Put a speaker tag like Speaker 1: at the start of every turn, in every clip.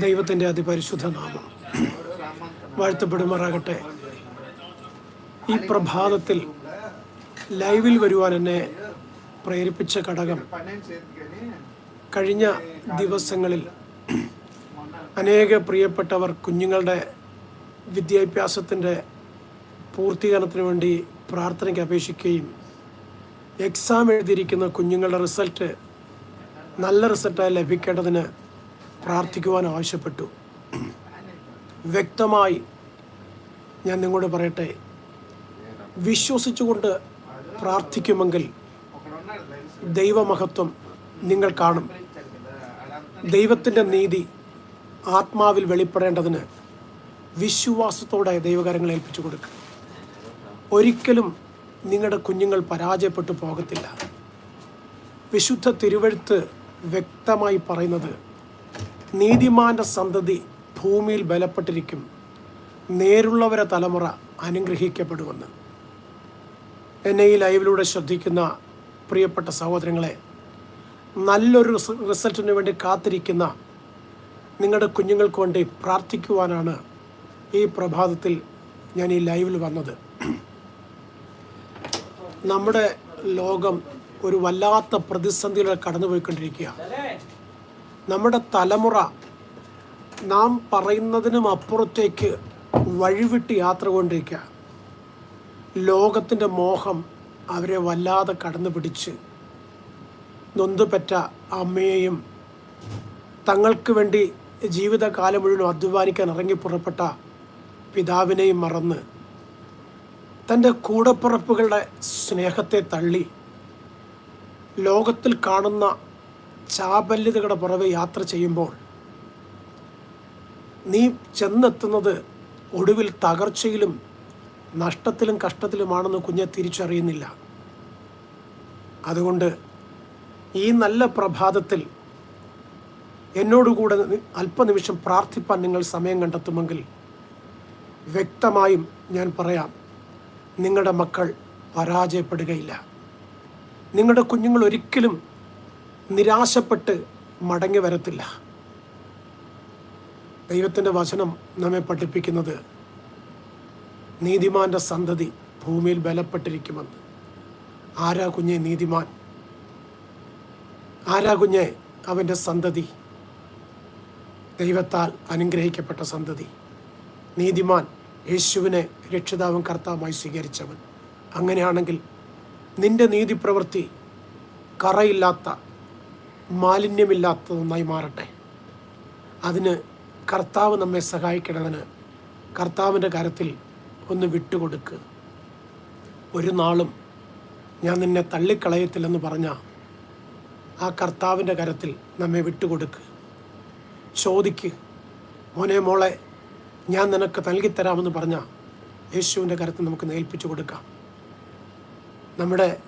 Speaker 1: ദൈവത്തിന്റെ അതിപരിശുദ്ധ നാമം വാഴ്ത്തപ്പെടുമാറാകട്ടെ. ഈ പ്രഭാതത്തിൽ ലൈവിൽ വരുവാൻ എന്നെ പ്രേരിപ്പിച്ച ഘടകം കഴിഞ്ഞ ദിവസങ്ങളിൽ അനേക പ്രിയപ്പെട്ടവർ കുഞ്ഞുങ്ങളുടെ വിദ്യാഭ്യാസത്തിന്റെ പൂർത്തീകരണത്തിന് വേണ്ടി പ്രാർത്ഥനയ്ക്ക് അപേക്ഷിക്കുകയും എക്സാം എഴുതിയിരിക്കുന്ന കുഞ്ഞുങ്ങളുടെ റിസൾട്ട് നല്ല റിസൾട്ടായി ലഭിക്കേണ്ടതിന് പ്രാർത്ഥിക്കുവാൻ ആവശ്യപ്പെട്ടു. വ്യക്തമായി ഞാൻ നിങ്ങളോട് പറയട്ടെ വിശ്വസിച്ചുകൊണ്ട് പ്രാർത്ഥിക്കുമെങ്കിൽ ദൈവമഹത്വം നിങ്ങൾ കാണും. ദൈവത്തിന്റെ നീതി ആത്മാവിൽ വെളിപ്പെടേണ്ടതിന് വിശ്വാസത്തോടെ ദൈവകാര്യങ്ങൾ ഏൽപ്പിച്ചു കൊടുക്കുക. ഒരിക്കലും നിങ്ങളുടെ കുഞ്ഞുങ്ങൾ പരാജയപ്പെട്ടു പോകത്തില്ല. വിശുദ്ധ തിരുവഴുത്ത് വ്യക്തമായി പറയുന്നത് നീതിമാന്റെ സന്തതി ഭൂമിയിൽ ബലപ്പെട്ടിരിക്കും. നേരുള്ളവരെ തലമുറ അനുഗ്രഹിക്കപ്പെടുമെന്ന്. എന്നെ ഈ ലൈവിലൂടെ ശ്രദ്ധിക്കുന്ന പ്രിയപ്പെട്ട സഹോദരങ്ങളെ നല്ലൊരു റിസ- റിസൾട്ടിന് വേണ്ടി കാത്തിരിക്കുന്ന നിങ്ങളുടെ കുഞ്ഞുങ്ങൾക്ക് വേണ്ടി പ്രാർത്ഥിക്കുവാനാണ് ഈ പ്രഭാതത്തിൽ ഞാൻ ഈ ലൈവിൽ വന്നത്. നമ്മുടെ ലോകം ഒരു വല്ലാത്ത പ്രതിസന്ധിയിലൂടെ കടന്നുപോയിക്കൊണ്ടിരിക്കുക നമ്മുടെ തലമുറ നാം പറയുന്നതിനും അപ്പുറത്തേക്ക് വഴിവിട്ട് യാത്ര കൊണ്ടിരിക്കുക ലോകത്തിന്റെ മോഹം അവരെ വല്ലാതെ കടന്നു പിടിച്ച് നൊന്തുപെറ്റ അമ്മയെയും തങ്ങൾക്ക് വേണ്ടി ജീവിതകാലം മുഴുവൻ അധ്വാനിക്കാൻ ഇറങ്ങി പുറപ്പെട്ട പിതാവിനെയും മറന്ന് തന്റെ കൂടപ്പുറപ്പുകളുടെ സ്നേഹത്തെ തള്ളി ലോകത്തിൽ കാണുന്ന ചാബല്യതകളുടെ പുറകെ യാത്ര ചെയ്യുമ്പോൾ നീ ചെന്നെത്തുന്നത് ഒടുവിൽ തകർച്ചയിലും നഷ്ടത്തിലും കഷ്ടത്തിലുമാണെന്ന് കുഞ്ഞെ തിരിച്ചറിയുന്നില്ല. അതുകൊണ്ട് ഈ നല്ല പ്രഭാതത്തിൽ എന്നോടുകൂടെ അല്പനിമിഷം പ്രാർത്ഥിപ്പാൻ നിങ്ങൾ സമയം കണ്ടെത്തുമെങ്കിൽ വ്യക്തമായും ഞാൻ പറയാം. നിങ്ങളുടെ മക്കൾ പരാജയപ്പെടുകയില്ല. നിങ്ങളുടെ കുഞ്ഞുങ്ങൾ ഒരിക്കലും നിരാശപ്പെട്ട് മടങ്ങി വരത്തില്ല. ദൈവത്തിന്റെ വചനം നമ്മെ പഠിപ്പിക്കുന്നത് നീതിമാന്റെ സന്തതി ഭൂമിയിൽ ബലപ്പെട്ടിരിക്കുമെന്ന്. ആരാ കുഞ്ഞെ നീതിമാൻ? ആരാ കുഞ്ഞെ അവന്റെ സന്തതി? ദൈവത്താൽ അനുഗ്രഹിക്കപ്പെട്ട സന്തതി. നീതിമാൻ യേശുവിനെ രക്ഷിതാവും കർത്താവുമായി സ്വീകരിച്ചവൻ. അങ്ങനെയാണെങ്കിൽ നിന്റെ നീതിപ്രവൃത്തി കറയില്ലാത്ത മാലിന്യമില്ലാത്തതൊന്നായി മാറട്ടെ. അതിന് കർത്താവ് നമ്മെ സഹായിക്കണതിന് കർത്താവിന്റെ കാര്യത്തിൽ ഒന്ന് വിട്ടുകൊടുക്കുക ഒരു നാളും ഞാൻ നിന്നെ തള്ളിക്കളയത്തില്ലെന്ന് പറഞ്ഞ ആ കർത്താവിന്റെ കരത്തിൽ നമ്മെ വിട്ടുകൊടുക്കുക ചോദിക്ക് മോനെ മോളെ ഞാൻ നിനക്ക് നൽകിത്തരാമെന്ന് പറഞ്ഞ യേശുവിന്റെ കരത്തിൽ നമുക്ക് നേൽപ്പിച്ചു കൊടുക്കാം. നമ്മുടെ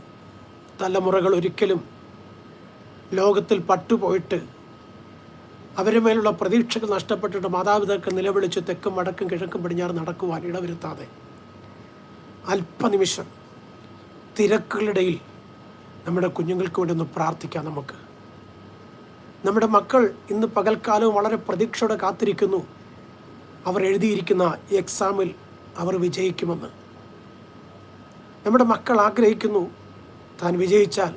Speaker 1: തലമുറകൾ ഒരിക്കലും ലോകത്തിൽ പട്ടുപോയിട്ട് അവരുടെ മേലുള്ള പ്രതീക്ഷകൾ നഷ്ടപ്പെട്ടിട്ട് മാതാപിതാക്കൾ നിലവിളിച്ച് തെക്കും വടക്കും കിഴക്കും പടിഞ്ഞാറ് നടക്കുവാൻ ഇടവരുത്താതെ അല്പനിമിഷം തിരക്കുകളിടയിൽ നമ്മുടെ കുഞ്ഞുങ്ങൾക്ക് വേണ്ടി ഒന്ന് പ്രാർത്ഥിക്കാം നമുക്ക്. നമ്മുടെ മക്കൾ ഇന്ന് പകൽക്കാലവും വളരെ പ്രതീക്ഷയോടെ കാത്തിരിക്കുന്നു. അവർ എഴുതിയിരിക്കുന്ന എക്സാമിൽ അവർ വിജയിക്കുമെന്ന്. നമ്മുടെ മക്കൾ ആഗ്രഹിക്കുന്നു താൻ വിജയിച്ചാൽ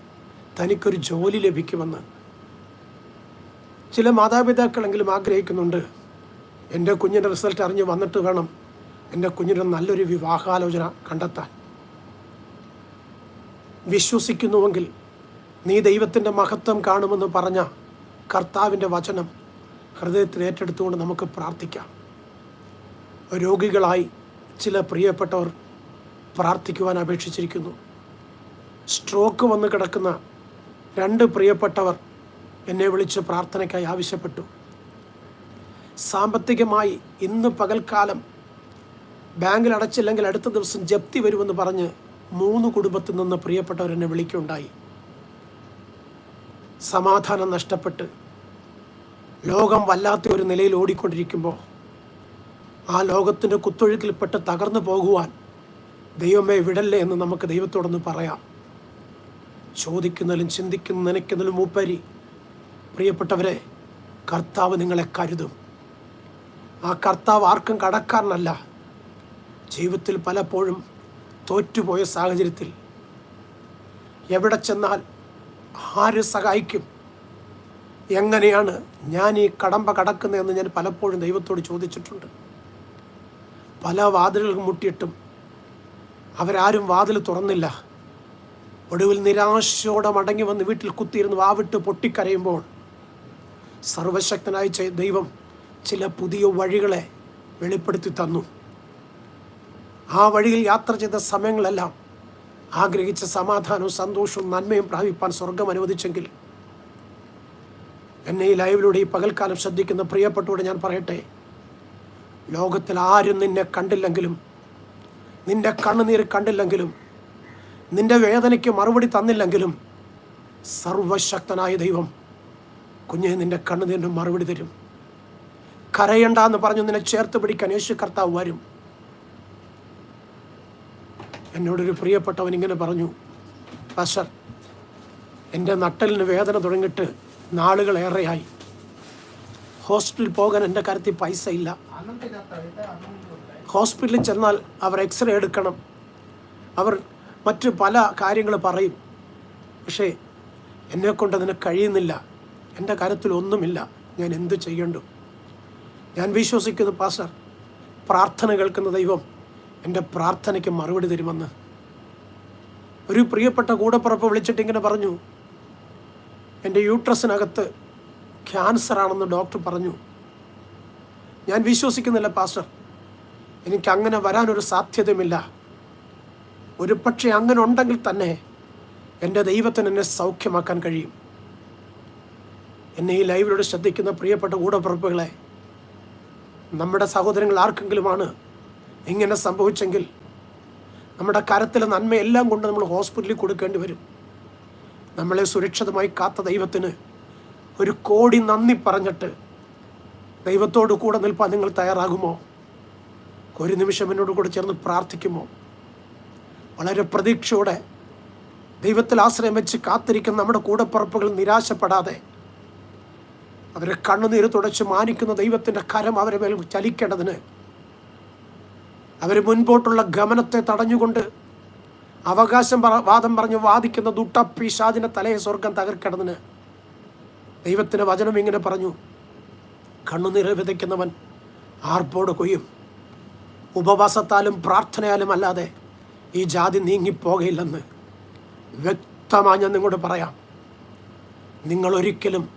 Speaker 1: തനിക്കൊരു ജോലി ലഭിക്കുമെന്ന്. ചില മാതാപിതാക്കളെങ്കിലും ആഗ്രഹിക്കുന്നുണ്ട് എന്റെ കുഞ്ഞിന്റെ റിസൾട്ട് അറിഞ്ഞ് വന്നിട്ട് വേണം എന്റെ കുഞ്ഞിന്റെ നല്ലൊരു വിവാഹാലോചന കണ്ടെത്താൻ. വിശ്വസിക്കുന്നുവെങ്കിൽ നീ ദൈവത്തിന്റെ മഹത്വം കാണുമെന്ന് പറഞ്ഞ കർത്താവിന്റെ വചനം ഹൃദയത്തിൽ ഏറ്റെടുത്തുകൊണ്ട് നമുക്ക് പ്രാർത്ഥിക്കാം. രോഗികളായി ചില പ്രിയപ്പെട്ടവർ പ്രാർത്ഥിക്കുവാൻ അപേക്ഷിച്ചിരിക്കുന്നു. സ്ട്രോക്ക് വന്ന് കിടക്കുന്ന രണ്ട് പ്രിയപ്പെട്ടവർ എന്നെ വിളിച്ച് പ്രാർത്ഥനയ്ക്കായി ആവശ്യപ്പെട്ടു. സാമ്പത്തികമായി ഇന്ന് പകൽക്കാലം ബാങ്കിൽ അടച്ചില്ലെങ്കിൽ അടുത്ത ദിവസം ജപ്തി വരുമെന്ന് പറഞ്ഞ് മൂന്ന് കുടുംബത്തിൽ നിന്ന് പ്രിയപ്പെട്ടവർ എന്നെ വിളിക്കുകയുണ്ടായി. സമാധാനം നഷ്ടപ്പെട്ട് ലോകം വല്ലാത്ത ഒരു നിലയിൽ ഓടിക്കൊണ്ടിരിക്കുമ്പോൾ ആ ലോകത്തിന്റെ കുത്തൊഴുക്കിൽപ്പെട്ട് തകർന്നു പോകുവാൻ ദൈവമേ വിടല്ലേ എന്ന് നമുക്ക് ദൈവത്തോടൊന്ന് പറയാം. ചോദിക്കുന്നതിലും ചിന്തിക്കുന്ന നനയ്ക്കുന്നതിലും മൂപ്പരി പ്രിയപ്പെട്ടവരെ കർത്താവ് നിങ്ങളെ കരുതും. ആ കർത്താവ് ആർക്കും കടക്കാരനല്ല. ജീവിതത്തിൽ പലപ്പോഴും തോറ്റുപോയ സാഹചര്യത്തിൽ എവിടെ ചെന്നാൽ ആര് സഹായിക്കും? എങ്ങനെയാണ് ഞാൻ ഈ കടമ്പ കടക്കുന്നതെന്ന് ഞാൻ പലപ്പോഴും ദൈവത്തോട് ചോദിച്ചിട്ടുണ്ട്. പല വാതിലുകൾ മുട്ടിയിട്ടും അവരാരും വാതിൽ തുറന്നില്ല. ഒടുവിൽ നിരാശയോടെ മടങ്ങി വന്ന് വീട്ടിൽ കുത്തിയിരുന്ന് വാവിട്ട് പൊട്ടിക്കരയുമ്പോൾ സർവശക്തനായ ദൈവം ചില പുതിയ വഴികളെ വെളിപ്പെടുത്തി തന്നു. ആ വഴിയിൽ യാത്ര ചെയ്ത സമയങ്ങളെല്ലാം ആഗ്രഹിച്ച സമാധാനവും സന്തോഷവും നന്മയും പ്രാപിപ്പാൻ സ്വർഗം അനുവദിച്ചെങ്കിൽ എന്നെ ഈ ലൈവിലൂടെ ഈ പകൽക്കാലം ശ്രദ്ധിക്കുന്ന പ്രിയപ്പെട്ടവരോട് ഞാൻ പറയട്ടെ. ലോകത്തിൽ ആരും നിന്നെ കണ്ടില്ലെങ്കിലും നിന്റെ കണ്ണുനീർ കണ്ടില്ലെങ്കിലും നിന്റെ വേദനയ്ക്ക് മറുപടി തന്നില്ലെങ്കിലും സർവശക്തനായ ദൈവം കുഞ്ഞെ നിന്റെ കണ്ണുനീരിന് മറുപടി തരും. കരയണ്ട എന്ന് പറഞ്ഞു നിന്നെ ചേർത്ത് പിടിക്കാൻ യേശു കർത്താവ് വരും. എന്നോടൊരു പ്രിയപ്പെട്ടവൻ ഇങ്ങനെ പറഞ്ഞു പാസ്റ്റർ എന്റെ നട്ടലിന് വേദന തുടങ്ങിയിട്ട് നാളുകളേറെയായി ഹോസ്പിറ്റലിൽ പോകാൻ എന്റെ കാര്യത്തിൽ പൈസ ഇല്ല. ഹോസ്പിറ്റലിൽ ചെന്നാൽ അവർ എക്സ്റേ എടുക്കണം. അവർ മറ്റ് പല കാര്യങ്ങൾ പറയും. പക്ഷേ എന്നെക്കൊണ്ട് അതിന് കഴിയുന്നില്ല. എന്റെ കാര്യത്തിൽ ഒന്നുമില്ല. ഞാൻ എന്ത് ചെയ്യണ്ടു? ഞാൻ വിശ്വസിക്കുന്നു പാസ്റ്റർ. പ്രാർത്ഥന കേൾക്കുന്ന ദൈവം എന്റെ പ്രാർത്ഥനയ്ക്ക് മറുപടി തരുമെന്ന്. ഒരു പ്രിയപ്പെട്ട കൂടപ്പുറപ്പ് വിളിച്ചിട്ട് ഇങ്ങനെ പറഞ്ഞു എന്റെ യൂട്രസിനകത്ത് ക്യാൻസർ ആണെന്ന് ഡോക്ടർ പറഞ്ഞു. ഞാൻ വിശ്വസിക്കുന്നില്ല പാസ്റ്റർ എനിക്ക് അങ്ങനെ വരാനൊരു സാധ്യതയുമില്ല. ഒരു പക്ഷേ അങ്ങനെ ഉണ്ടെങ്കിൽ തന്നെ എന്റെ ദൈവത്തിന് എന്നെ സൗഖ്യമാക്കാൻ കഴിയും. എന്നെ ഈ ലൈവിലൂടെ ശ്രദ്ധിക്കുന്ന പ്രിയപ്പെട്ട കൂടപ്പുറപ്പുകളെ നമ്മുടെ സഹോദരങ്ങൾ ആർക്കെങ്കിലുമാണ് ഇങ്ങനെ സംഭവിച്ചെങ്കിൽ നമ്മുടെ കരത്തിലെ നന്മയെല്ലാം കൊണ്ട് നമ്മൾ ഹോസ്പിറ്റലിൽ കൊടുക്കേണ്ടി വരും. നമ്മളെ സുരക്ഷിതമായി കാത്ത ദൈവത്തിന് ഒരു കോടി നന്ദി പറഞ്ഞിട്ട് ദൈവത്തോട് കൂടെ നിൽപ്പാൻ നിങ്ങൾ തയ്യാറാകുമോ? ഒരു നിമിഷം എന്നോട് കൂടെ ചേർന്ന് പ്രാർത്ഥിക്കുമോ? വളരെ പ്രതീക്ഷയോടെ ദൈവത്തിൽ ആശ്രയം വെച്ച് കാത്തിരിക്കുന്ന നമ്മുടെ കൂടപ്പുറപ്പുകൾ നിരാശപ്പെടാതെ അവരെ കണ്ണുനീര് തുടച്ച് മാനിക്കുന്ന ദൈവത്തിന്റെ കരം അവരെ മേൽ ചലിക്കേണ്ടതിന് അവർ മുൻപോട്ടുള്ള ഗമനത്തെ തടഞ്ഞുകൊണ്ട് അവകാശം വാദം പറഞ്ഞ് വാദിക്കുന്ന ദുട്ടപ്പിശാദിനെ തലയെ സ്വർഗം തകർക്കേണ്ടതിന് ദൈവത്തിന്റെ വചനം ഇങ്ങനെ പറഞ്ഞു. കണ്ണുനീര് വിതയ്ക്കുന്നവൻ ആർപ്പോട് കൊയ്യും? ഉപവാസത്താലും പ്രാർത്ഥനയാലും അല്ലാതെ ഈ ജാതി നീങ്ങിപ്പോകയില്ലെന്ന് വ്യക്തമായി ഞാൻ നിങ്ങളോട് പറയാം. നിങ്ങൾ ഒരിക്കലും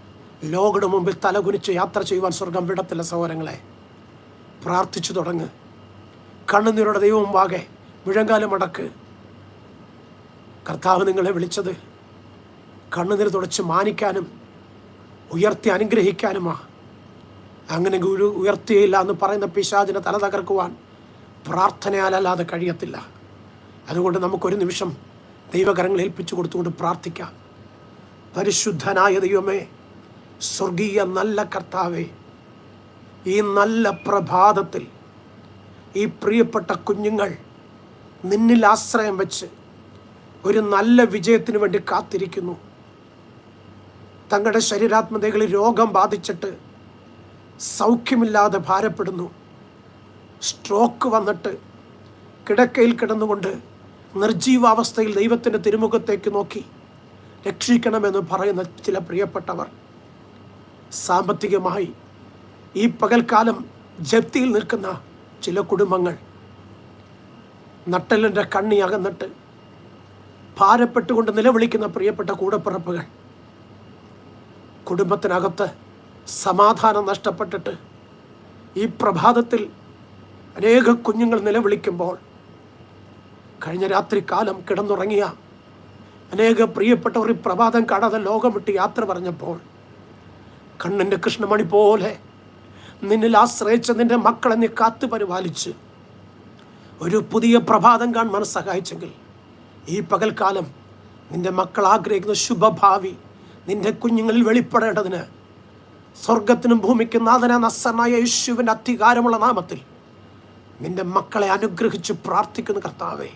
Speaker 1: ലോകയുടെ മുമ്പിൽ തലകുനിച്ച് യാത്ര ചെയ്യുവാൻ സ്വർഗം വിടത്തില്ല സഹോദരങ്ങളെ. പ്രാർത്ഥിച്ചു തുടങ്ങ്. കണ്ണുനീരുടെ ദൈവം മുമ്പാകെ മുഴങ്കാലം അടക്ക്. കർത്താവ് നിങ്ങളെ വിളിച്ചത് കണ്ണുനീർ തുടച്ച് മാനിക്കാനും ഉയർത്തി അനുഗ്രഹിക്കാനുമാ. അങ്ങനെ ഗുരു ഉയർത്തിയില്ല എന്ന് പറയുന്ന പിശാചിനെ തല തകർക്കുവാൻ പ്രാർത്ഥനയാലല്ലാതെ കഴിയത്തില്ല. അതുകൊണ്ട് നമുക്കൊരു നിമിഷം ദൈവകരങ്ങൾ ഏൽപ്പിച്ചു കൊടുത്തുകൊണ്ട് പ്രാർത്ഥിക്കാം. പരിശുദ്ധനായ ദൈവമേ സ്വർഗീയ നല്ല കർത്താവേ ഈ നല്ല പ്രഭാതത്തിൽ ഈ പ്രിയപ്പെട്ട കുഞ്ഞുങ്ങൾ നിന്നിൽ ആശ്രയം വെച്ച് ഒരു നല്ല വിജയത്തിന് വേണ്ടി കാത്തിരിക്കുന്നു. തങ്ങളുടെ ശരീരാത്മതകളിൽ രോഗം ബാധിച്ചിട്ട് സൗഖ്യമില്ലാതെ ഭാരപ്പെടുന്നു. സ്ട്രോക്ക് വന്നിട്ട് കിടക്കയിൽ കിടന്നുകൊണ്ട് നിർജീവാവസ്ഥയിൽ ദൈവത്തിന്റെ തിരുമുഖത്തേക്ക് നോക്കി രക്ഷിക്കണമെന്ന് പറയുന്ന ചില പ്രിയപ്പെട്ടവർ. സാമ്പത്തികമായി ഈ പകൽക്കാലം ജപ്തിയിൽ നിൽക്കുന്ന ചില കുടുംബങ്ങൾ നട്ടലിന്റെ കണ്ണി അകന്നിട്ട് ഭാരപ്പെട്ടുകൊണ്ട് നിലവിളിക്കുന്ന പ്രിയപ്പെട്ട കൂടപ്പിറപ്പുകൾ. കുടുംബത്തിനകത്ത് സമാധാനം നഷ്ടപ്പെട്ടിട്ട് ഈ പ്രഭാതത്തിൽ അനേക കുഞ്ഞുങ്ങൾ നിലവിളിക്കുമ്പോൾ കഴിഞ്ഞ രാത്രി കാലം കിടന്നുറങ്ങിയ അനേക പ്രിയപ്പെട്ടവർ ഈ പ്രഭാതം കാണാതെ ലോകം വിട്ട് യാത്ര പറഞ്ഞപ്പോൾ കണ്ണിന്റെ കൃഷ്ണമണി പോലെ നിന്നിൽ ആശ്രയിച്ച നിന്റെ മക്കളെ നീ കാത്തു പരിപാലിച്ച് ഒരു പുതിയ പ്രഭാതം കാണുവാൻ സഹായിച്ചെങ്കിൽ ഈ പകൽക്കാലം നിന്റെ മക്കൾ ആഗ്രഹിക്കുന്ന ശുഭഭാവി നിന്റെ കുഞ്ഞുങ്ങളിൽ വെളിപ്പെടേണ്ടതിന് സ്വർഗത്തിനും ഭൂമിക്കും നാഥന നസ്സനായ യേശുവിന്റെ അധികാരമുള്ള നാമത്തിൽ നിന്റെ മക്കളെ അനുഗ്രഹിച്ച് പ്രാർത്ഥിക്കുന്ന കർത്താവേ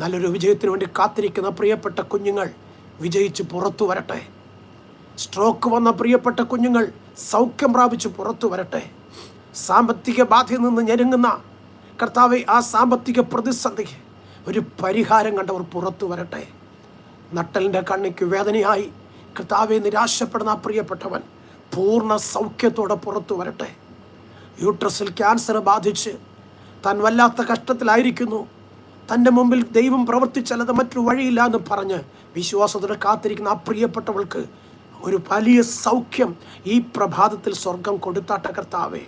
Speaker 1: നല്ലൊരു വിജയത്തിന് വേണ്ടി കാത്തിരിക്കുന്ന പ്രിയപ്പെട്ട കുഞ്ഞുങ്ങൾ വിജയിച്ച് പുറത്തു വരട്ടെ. സ്ട്രോക്ക് വന്ന പ്രിയപ്പെട്ട കുഞ്ഞുങ്ങൾ സൗഖ്യം പ്രാപിച്ച് പുറത്തു വരട്ടെ. സാമ്പത്തിക ബാധയിൽ നിന്ന് ഞെരുങ്ങുന്ന കർത്താവെ ആ സാമ്പത്തിക പ്രതിസന്ധിക്ക് ഒരു പരിഹാരം കണ്ടവർ പുറത്തു വരട്ടെ. നട്ടലിന്റെ കണ്ണിക്ക് വേദനയായി കർത്താവെ നിരാശപ്പെടുന്ന പ്രിയപ്പെട്ടവൻ പൂർണ സൗഖ്യത്തോടെ പുറത്തു വരട്ടെ. യൂട്രസിൽ ക്യാൻസർ ബാധിച്ച് താൻ വല്ലാത്ത കഷ്ടത്തിലായിരിക്കുന്നു. തന്റെ മുമ്പിൽ ദൈവം പ്രവർത്തിച്ചല്ലത് മറ്റൊരു വഴിയില്ല എന്ന് പറഞ്ഞ് വിശ്വാസത്തോടെ കാത്തിരിക്കുന്ന ആ പ്രിയപ്പെട്ടവൾക്ക് ഒരു വലിയ സൗഖ്യം ഈ പ്രഭാതത്തിൽ സ്വർഗം കൊടുത്താട്ട കർത്താവേ.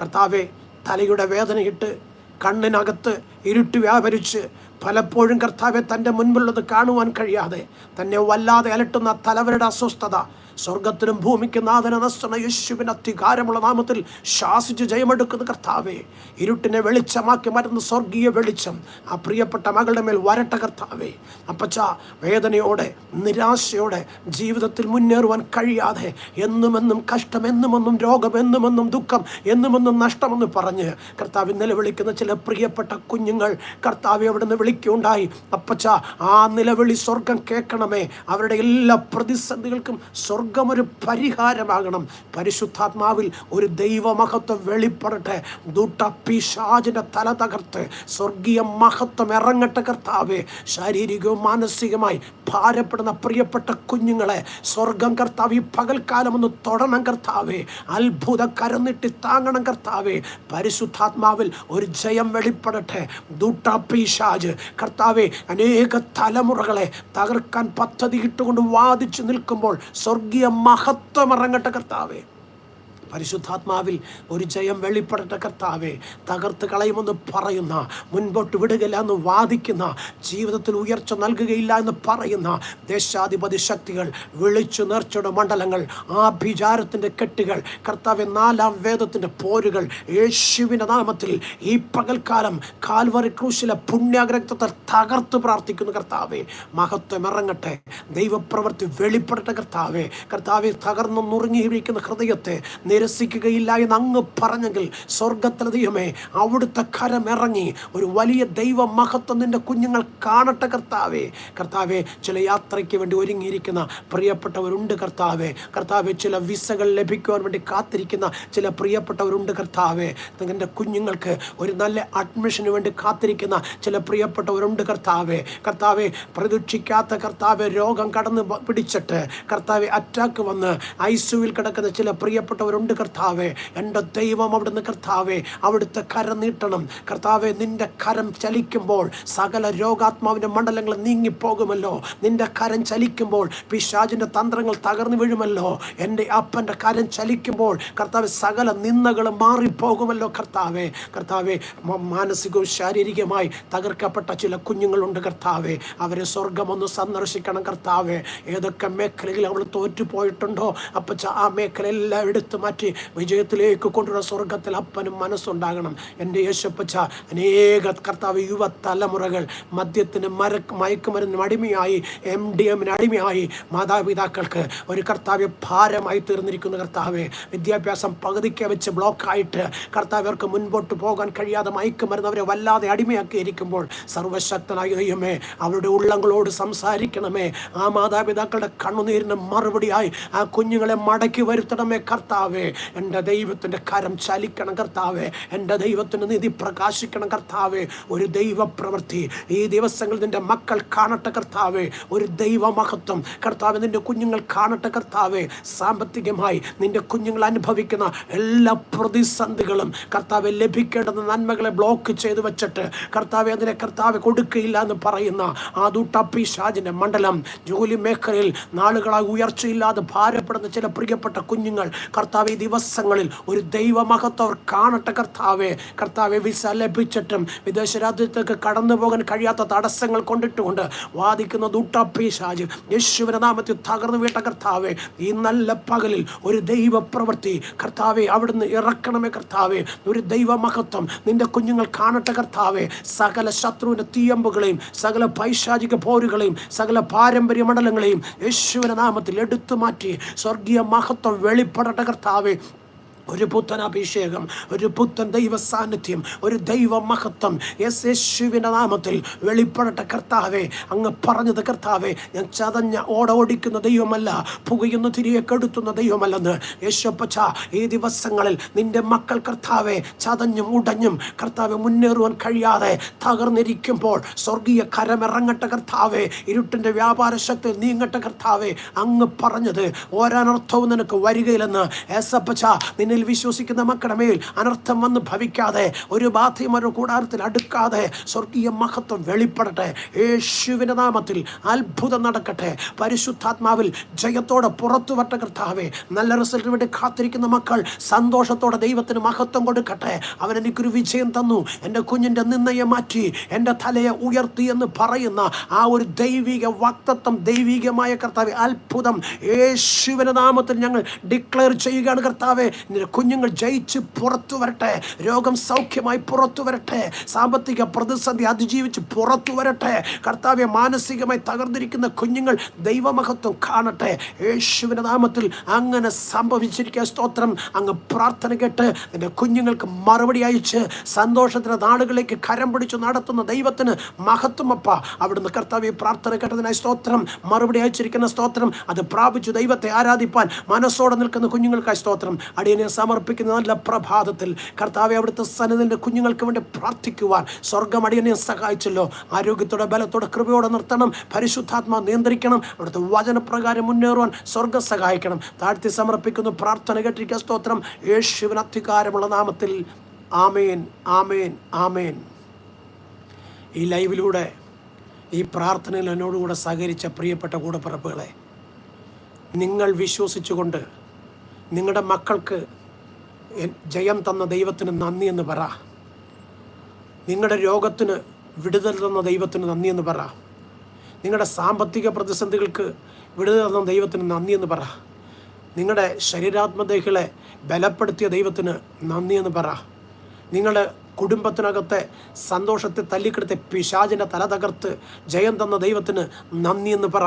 Speaker 1: കർത്താവെ തലയുടെ വേദനയിട്ട് കണ്ണിനകത്ത് ഇരുട്ട് വ്യാപരിച്ച് പലപ്പോഴും കർത്താവെ തന്റെ മുൻപുള്ളത് കാണുവാൻ കഴിയാതെ തന്നെ വല്ലാതെ അലട്ടുന്ന തലവരുടെ അസ്വസ്ഥത സ്വർഗത്തിനും ഭൂമിക്ക് നാഥന നസ്തന യേശുവിന് അധികാരമുള്ള നാമത്തിൽ ശാസിച്ച് ജയമെടുക്കുന്ന കർത്താവേ. ഇരുട്ടിനെ വെളിച്ചമാക്കി മാറ്റുന്ന സ്വർഗീയ വെളിച്ചം. ആ പ്രിയപ്പെട്ട മകളുടെ മേൽ വരട്ട കർത്താവേ. അപ്പച്ച വേദനയോടെ നിരാശയോടെ ജീവിതത്തിൽ മുന്നേറുവാൻ കഴിയാതെ എന്നുമെന്നും കഷ്ടം എന്നുമെന്നും രോഗം എന്നുമെന്നും ദുഃഖം എന്നുമെന്നും നഷ്ടമെന്ന് പറഞ്ഞ് കർത്താവ് നിലവിളിക്കുന്ന ചില പ്രിയപ്പെട്ട കുഞ്ഞുങ്ങൾ കർത്താവ് അവിടെ നിന്ന് വിളിക്കുകയുണ്ടായി. അപ്പച്ച ആ നിലവിളി സ്വർഗം കേൾക്കണമേ. അവരുടെ എല്ലാ പ്രതിസന്ധികൾക്കും സ്വർഗം ഒരു പരിഹാരമാകണം. പരിശുദ്ധാത്മാവിൽ ഒരു ദൈവമഹത്വം വെളിപ്പെടട്ടെ. ദുട്ട പിശാചിന്റെ തല തകർത്ത് സ്വർഗീയ മഹത്വം ഇറങ്ങട്ടെ കർത്താവേ. ശാരീരികവും മാനസികമായി ഭാരപ്പെടുന്ന പ്രിയപ്പെട്ട കുഞ്ഞുങ്ങളെ സ്വർഗം കർത്താവ് ഈ പകൽക്കാലം ഒന്ന് തൊടണം കർത്താവേ. അത്ഭുത കരന്നിട്ട് താങ്ങണം കർത്താവേ. പരിശുദ്ധാത്മാവിൽ ഒരു ജയം വെളിപ്പെടട്ടെ. ദുട്ട പിശാജ് കർത്താവെ അനേക തലമുറകളെ തകർക്കാൻ പദ്ധതി ഇട്ടുകൊണ്ട് വാദിച്ചു നിൽക്കുമ്പോൾ സ്വർഗീയ മഹത്വം അറങ്ങട്ടെ കർത്താവേ. പരിശുദ്ധാത്മാവിൽ ഒരു ജയം വെളിപ്പെടട്ടെ കർത്താവെ. തകർത്ത് കളയുമെന്ന് പറയുന്ന മുൻപോട്ട് വിടുകയില്ല എന്ന് വാദിക്കുന്ന ജീവിതത്തിൽ ഉയർച്ച നൽകുകയില്ല എന്ന് പറയുന്ന ദേശാധിപതി ശക്തികൾ വിളിച്ചു നേർച്ചയുടെ മണ്ഡലങ്ങൾ ആഭിചാരത്തിന്റെ കെട്ടുകൾ കർത്താവ് നാലാം വേദത്തിന്റെ പോരുകൾ യേശുവിന്റെ നാമത്തിൽ ഈ പകൽക്കാലം കാൽവറി ക്രൂശിലെ പുണ്യാഗ്രഹത്വത്തെ തകർത്ത് പ്രാർത്ഥിക്കുന്നു കർത്താവെ. മഹത്വം ഇറങ്ങട്ടെ. ദൈവപ്രവൃത്തി വെളിപ്പെടട്ടെ കർത്താവെ. കർത്താവെ തകർന്നു നുറുങ്ങിയിരിക്കുന്ന ഹൃദയത്തെ നിരസിക്കുകയില്ല എന്ന് അങ്ങ് പറഞ്ഞെങ്കിൽ സ്വർഗത്തിലെ ദൈവമേ അവിടുത്തെ കരമിറങ്ങി ഒരു വലിയ ദൈവ മഹത്വം നിന്റെ കുഞ്ഞുങ്ങൾ കാണട്ടെ കർത്താവേ. കർത്താവെ ചില യാത്രയ്ക്ക് വേണ്ടി ഒരുങ്ങിയിരിക്കുന്ന പ്രിയപ്പെട്ടവരുണ്ട് കർത്താവേ. കർത്താവെ ചില വിസകൾ ലഭിക്കുവാൻ വേണ്ടി കാത്തിരിക്കുന്ന ചില പ്രിയപ്പെട്ടവരുണ്ട് കർത്താവേ. നിങ്ങളുടെ കുഞ്ഞുങ്ങൾക്ക് ഒരു നല്ല അഡ്മിഷന് വേണ്ടി കാത്തിരിക്കുന്ന ചില പ്രിയപ്പെട്ടവരുണ്ട് കർത്താവേ. കർത്താവെ പ്രതീക്ഷിക്കാത്ത കർത്താവെ രോഗം കടന്ന് പിടിച്ചിട്ട് കർത്താവെ അറ്റാക്ക് വന്ന് ഐസുവിൽ കിടക്കുന്ന ചില പ്രിയപ്പെട്ടവരുണ്ട് കർത്താവെ എന്റെ ദൈവം അവിടുന്ന് കർത്താവെ അവിടുത്തെ കരം നീട്ടണം. കർത്താവെ നിന്റെ കരം ചലിക്കുമ്പോൾ സകല രോഗാത്മാവിന്റെ മണ്ഡലങ്ങൾ നീങ്ങിപ്പോകുമല്ലോ. നിന്റെ കരം ചലിക്കുമ്പോൾ പിശാജിന്റെ തന്ത്രങ്ങൾ തകർന്നു വീഴുമല്ലോ. എന്റെ അപ്പന്റെ കരം ചലിക്കുമ്പോൾ കർത്താവ് സകല നിന്ദകളും മാറിപ്പോകുമല്ലോ കർത്താവെ. കർത്താവെ മാനസികവും ശാരീരികമായി തകർക്കപ്പെട്ട ചില കുഞ്ഞുങ്ങളുണ്ട് കർത്താവെ. അവരെ സ്വർഗമൊന്ന് സന്ദർശിക്കണം കർത്താവെ. ഏതൊക്കെ മേഖലയിൽ അവൾ തോറ്റുപോയിട്ടുണ്ടോ? അപ്പച്ച ആ മേഖലയെല്ലാം എടുത്തു മാറ്റി വിജയത്തിലേക്ക് കൊണ്ടുവരുന്ന സ്വർഗത്തിൽ അപ്പനും മനസ്സുണ്ടാകണം. എന്റെ യേശപ്പച്ച അനേക കർത്താവ് യുവ തലമുറകൾ മദ്യത്തിന് മര മയക്കുമരുന്നിനും അടിമയായി എം ഡി എമ്മിന് അടിമയായി. മാതാപിതാക്കൾക്ക് ഒരു കർത്താവ് ഭാരമായി തീർന്നിരിക്കുന്ന കർത്താവ്. വിദ്യാഭ്യാസം പകുതിക്ക് വെച്ച് ബ്ലോക്കായിട്ട് കർത്താവർക്ക് മുൻപോട്ട് പോകാൻ കഴിയാതെ മയക്കുമരുന്ന് അവരെ വല്ലാതെ അടിമയാക്കിയിരിക്കുമ്പോൾ സർവശക്തനായ ദൈവമേ അവരുടെ ഉള്ളങ്ങളോട് സംസാരിക്കണമേ. ആ മാതാപിതാക്കളുടെ കണ്ണുനീരിന് മറുപടിയായി ആ കുഞ്ഞുങ്ങളെ മടക്കി വരുത്തണമേ കർത്താവേ. എന്റെ ദൈവത്തിന്റെ കരം ചലിക്കണം കർത്താവേ. എന്റെ ദൈവത്തിന്റെ നിധി പ്രകാശിക്കണം കർത്താവേ. ഒരു ദൈവപ്രവൃത്തി ഈ ദിവസങ്ങളിൽ നിന്റെ മക്കൾ കാണട്ടെ കർത്താവേ. ഒരു ദൈവമഹത്വം. കർത്താവ് നിന്റെ കുഞ്ഞുങ്ങൾ കാണട്ടെ കർത്താവേ. സാമ്പത്തികമായി നിന്റെ കുഞ്ഞുങ്ങൾ അനുഭവിക്കുന്ന എല്ലാ പ്രതിസന്ധികളും കർത്താവ് ലഭിക്കേണ്ടുന്ന നന്മകളെ ബ്ലോക്ക് ചെയ്തു വെച്ചിട്ട് കർത്താവ് അതിനെ കർത്താവ് കൊടുക്കുകയില്ല എന്ന് പറയുന്ന ആ ദുട്ടപ്പിശാജിന്റെ മണ്ഡലം ജോലി മേഖലയിൽ നാളുകളായി ഉയർച്ചയില്ലാതെ ഭാരപ്പെടുന്ന ചില പ്രിയപ്പെട്ട കുഞ്ഞുങ്ങൾ കർത്താവ് ഈ ദിവസങ്ങളിൽ ഒരു ദൈവമഹത്വം അവർ കാണട്ടെ കർത്താവെ. കർത്താവെ വിസ ലഭിച്ചിട്ടും വിദേശ രാജ്യത്തേക്ക് കടന്നു പോകാൻ കഴിയാത്ത തടസ്സങ്ങൾ കൊണ്ടിട്ടുകൊണ്ട് വാദിക്കുന്ന ദുട്ടപ്പിശാജ് യേശുവിനെ നാമത്തിൽ തകർന്നു വീട്ട കർത്താവെ ഈ നല്ല പകലിൽ ഒരു ദൈവ പ്രവൃത്തി കർത്താവെ അവിടുന്ന് ഇറക്കണമേ കർത്താവെ. ഒരു ദൈവമഹത്വം നിന്റെ കുഞ്ഞുങ്ങൾ കാണട്ടെ കർത്താവെ. സകല ശത്രുവിന്റെ തീയമ്പുകളെയും സകല പൈശാചിക പോരുകളെയും സകല പാരമ്പര്യ മണ്ഡലങ്ങളെയും യേശുവിനെ നാമത്തിൽ എടുത്തു മാറ്റി സ്വർഗീയ മഹത്വം വെളിപ്പെടട്ടെ കർത്താവെ. হবে ഒരു പുത്തൻ അഭിഷേകം ഒരു പുത്തൻ ദൈവ സാന്നിധ്യം ഒരു ദൈവ മഹത്വം എസ് യേശുവിന്റെ നാമത്തിൽ വെളിപ്പെടട്ടെ കർത്താവേ. അങ്ങ് പറഞ്ഞത് കർത്താവേ ഞാൻ ചതഞ്ഞ ഓട ഓടിക്കുന്ന ദൈവമല്ല പുകയുന്ന തിരികെ കെടുത്തുന്ന ദൈവമല്ലെന്ന്. യേശുപ്പച്ച ഈ ദിവസങ്ങളിൽ നിന്റെ മക്കൾ കർത്താവേ ചതഞ്ഞും ഉടഞ്ഞും കർത്താവെ മുന്നേറുവാൻ കഴിയാതെ തകർന്നിരിക്കുമ്പോൾ സ്വർഗീയ കരമിറങ്ങട്ടെ കർത്താവേ. ഇരുട്ടിന്റെ വ്യാപാര ശക്തി നീങ്ങട്ടെ കർത്താവേ. അങ്ങ് പറഞ്ഞത് ഓരാനർത്ഥവും നിനക്ക് വരികയില്ലെന്ന്. ഏസപ്പച്ച നിന്നിൽ വിശ്വസിക്കുന്ന മക്കളുടെ മേൽ അനർത്ഥം വന്ന് ഭവിക്കാതെ ഒരു ബാധയും ഒരു കൂടാരത്തിൽ അടുക്കാതെ സ്വർഗീയ മഹത്വം വെളിപ്പെടട്ടെ. യേശുവിന്റെ നാമത്തിൽ അത്ഭുതം നടക്കട്ടെ. പരിശുദ്ധാത്മാവിൽ ജയത്തോടെ പുറത്തു വട്ട കർത്താവേ. നല്ല റിസൾട്ടിന് വേണ്ടി കാത്തിരിക്കുന്ന മക്കൾ സന്തോഷത്തോടെ ദൈവത്തിന് മഹത്വം കൊടുക്കട്ടെ. അവൻ എനിക്കൊരു വിജയം തന്നു. എന്റെ കുഞ്ഞിന്റെ നിന്നയെ മാറ്റി എന്റെ തലയെ ഉയർത്തി എന്ന് പറയുന്ന ആ ഒരു ദൈവിക വക്തത്വം ദൈവികമായ കർത്താവ് അത്ഭുതം. യേശുവിന്റെ നാമത്തിൽ ഞങ്ങൾ ഡിക്ലെയർ ചെയ്യുകയാണ് കർത്താവെ. കുഞ്ഞുങ്ങൾ ജയിച്ച് പുറത്തു വരട്ടെ. രോഗം സൗഖ്യമായി പുറത്തു വരട്ടെ. സാമ്പത്തിക പ്രതിസന്ധി അതിജീവിച്ച് പുറത്തു വരട്ടെ. കർത്താവെ മാനസികമായി തകർന്നിരിക്കുന്ന കുഞ്ഞുങ്ങൾ ദൈവമഹത്വം കാണട്ടെ. യേശുവിന്റെ നാമത്തിൽ അങ്ങനെ സംഭവിച്ചിരിക്കുക. സ്തോത്രം. അങ്ങ് പ്രാർത്ഥന കേട്ട് എന്റെ കുഞ്ഞുങ്ങൾക്ക് മറുപടി അയച്ച് സന്തോഷത്തിന്റെ നാടുകളിലേക്ക് കരം പിടിച്ചു നടത്തുന്ന ദൈവത്തിന് മഹത്വമപ്പ അവിടുന്ന് കർത്താവ് ഈ പ്രാർത്ഥന കേട്ടതിനായി സ്തോത്രം. മറുപടി അയച്ചിരിക്കുന്ന സ്തോത്രം. അത് പ്രാപിച്ചു ദൈവത്തെ ആരാധിപ്പാൻ മനസ്സോടെ നിൽക്കുന്ന കുഞ്ഞുങ്ങൾക്കായി സ്തോത്രം. അടിയനെ സമർപ്പിക്കുന്ന നല്ല പ്രഭാതത്തിൽ കർത്താവെ അവിടുത്തെ സന്നിധിന്റെ കുഞ്ഞുങ്ങൾക്ക് വേണ്ടി പ്രാർത്ഥിക്കുവാൻ സ്വർഗം അടിയനെ സഹായിച്ചല്ലോ. ആരോഗ്യത്തോടെ ബലത്തോടെ കൃപയോടെ നിർത്തണം. പരിശുദ്ധാത്മാ നിയന്ത്രിക്കണം. അവിടുത്തെ വചനപ്രകാരം മുന്നേറുവാൻ സ്വർഗം സഹായിക്കണം. താഴ്ത്തി സമർപ്പിക്കുന്നു. പ്രാർത്ഥന കേട്ടിരിക്കുക. സ്തോത്രം. യേശുവിന് അധികാരമുള്ള നാമത്തിൽ. ആമേൻ ആമേൻ ആമേൻ. ഈ ലൈവിലൂടെ ഈ പ്രാർത്ഥനയിൽ എന്നോടുകൂടെ സഹകരിച്ച പ്രിയപ്പെട്ട കൂടപ്പിറപ്പുകളെ നിങ്ങൾ വിശ്വസിച്ചുകൊണ്ട് നിങ്ങളുടെ മക്കൾക്ക് ജയം തന്ന ദൈവത്തിന് നന്ദി എന്ന് പറ. നിങ്ങളുടെ രോഗത്തിന് വിടുതൽ തന്ന ദൈവത്തിന് നന്ദി എന്ന് പറ. നിങ്ങളുടെ സാമ്പത്തിക പ്രതിസന്ധികൾക്ക് വിടുതൽ തന്ന ദൈവത്തിന് നന്ദി എന്ന് പറ. നിങ്ങളുടെ ശരീരാത്മദേഹികളെ ബലപ്പെടുത്തിയ ദൈവത്തിന് നന്ദി എന്ന് പറ. നിങ്ങളുടെ കുടുംബത്തിനകത്തെ സന്തോഷത്തെ തല്ലിക്കെടുത്ത പിശാചിനെ തല തകർത്ത് ജയം തന്ന ദൈവത്തിന് നന്ദി എന്ന് പറ.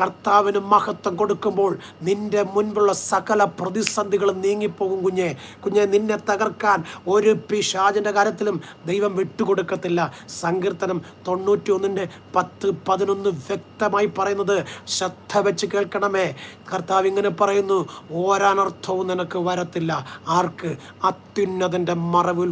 Speaker 1: കർത്താവിന് മഹത്വം കൊടുക്കുമ്പോൾ നിന്റെ മുൻപുള്ള സകല പ്രതിസന്ധികളും നീങ്ങിപ്പോകും കുഞ്ഞെ. കുഞ്ഞെ നിന്നെ തകർക്കാൻ ഒരു പിശാചിന്റെ കാര്യത്തിലും ദൈവം വിട്ടുകൊടുക്കത്തില്ല. സങ്കീർത്തനം തൊണ്ണൂറ്റി ഒന്നിന്റെ പത്ത് പതിനൊന്ന് വ്യക്തമായി പറയുന്നത് ശ്രദ്ധ വെച്ച് കേൾക്കണമേ. കർത്താവ് ഇങ്ങനെ പറയുന്നു ഓരാനർത്ഥവും നിനക്ക് വരത്തില്ല. ആർക്ക്? അത്യുന്നതന്റെ മറവിൽ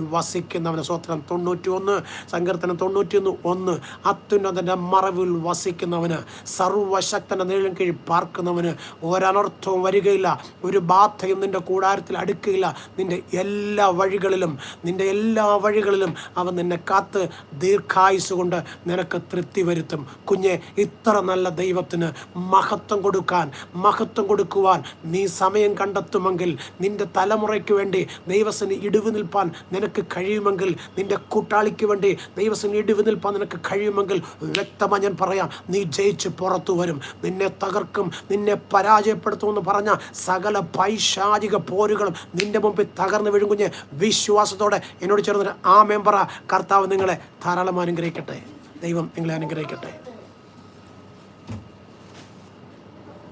Speaker 1: വസിക്കുന്നവന് സ്വത്രം തൊണ്ണൂറ്റി ഒന്ന് സങ്കീർത്തനം തൊണ്ണൂറ്റി ഒന്ന്. ഒന്ന് അത്യുന്നതന്റെ മറവിൽ വസിക്കുന്നവന് സർവശക്തന്റെ നീളം കീഴിൽ പാർക്കുന്നവന് ഒരനർത്ഥവും വരികയില്ല. ഒരു ബാധയും നിന്റെ കൂടാരത്തിൽ അടുക്കുകയില്ല. നിന്റെ എല്ലാ വഴികളിലും നിന്റെ എല്ലാ വഴികളിലും അവൻ നിന്നെ കാത്ത് ദീർഘായുസ് കൊണ്ട് നിനക്ക് തൃപ്തി വരുത്തും. കുഞ്ഞെ ഇത്ര നല്ല ദൈവത്തിന് മഹത്വം കൊടുക്കാൻ മഹത്വം കൊടുക്കുവാൻ നീ സമയം കണ്ടെത്തുമെങ്കിൽ നിന്റെ തലമുറയ്ക്ക് വേണ്ടി ദൈവത്തിന് ഇടിവ് നിൽപ്പാൻ നിനക്ക് കഴിയുമെങ്കിൽ നിന്റെ കൂട്ടാളിക്ക് വേണ്ടി ദൈവസം ഇടിവ് നിൽപ്പാൻ നിനക്ക് കഴിയുമെങ്കിൽ വ്യക്തമായി ഞാൻ പറയാം നീ ജയിച്ച് പുറത്തു വരും. നിന്നെ തകർക്കും നിന്നെ പരാജയപ്പെടുത്തുമെന്ന് പറഞ്ഞ സകല പൈശാചിക പോരുകളും നിന്റെ മുമ്പിൽ തകർന്നു വിഴുങ്ങുഞ്ഞ് വിശ്വാസത്തോടെ എന്നോട് ചേർന്നിട്ട് ആ മെമ്പറ കർത്താവ് നിങ്ങളെ ധാരാളം അനുഗ്രഹിക്കട്ടെ. ദൈവം നിങ്ങളെ അനുഗ്രഹിക്കട്ടെ.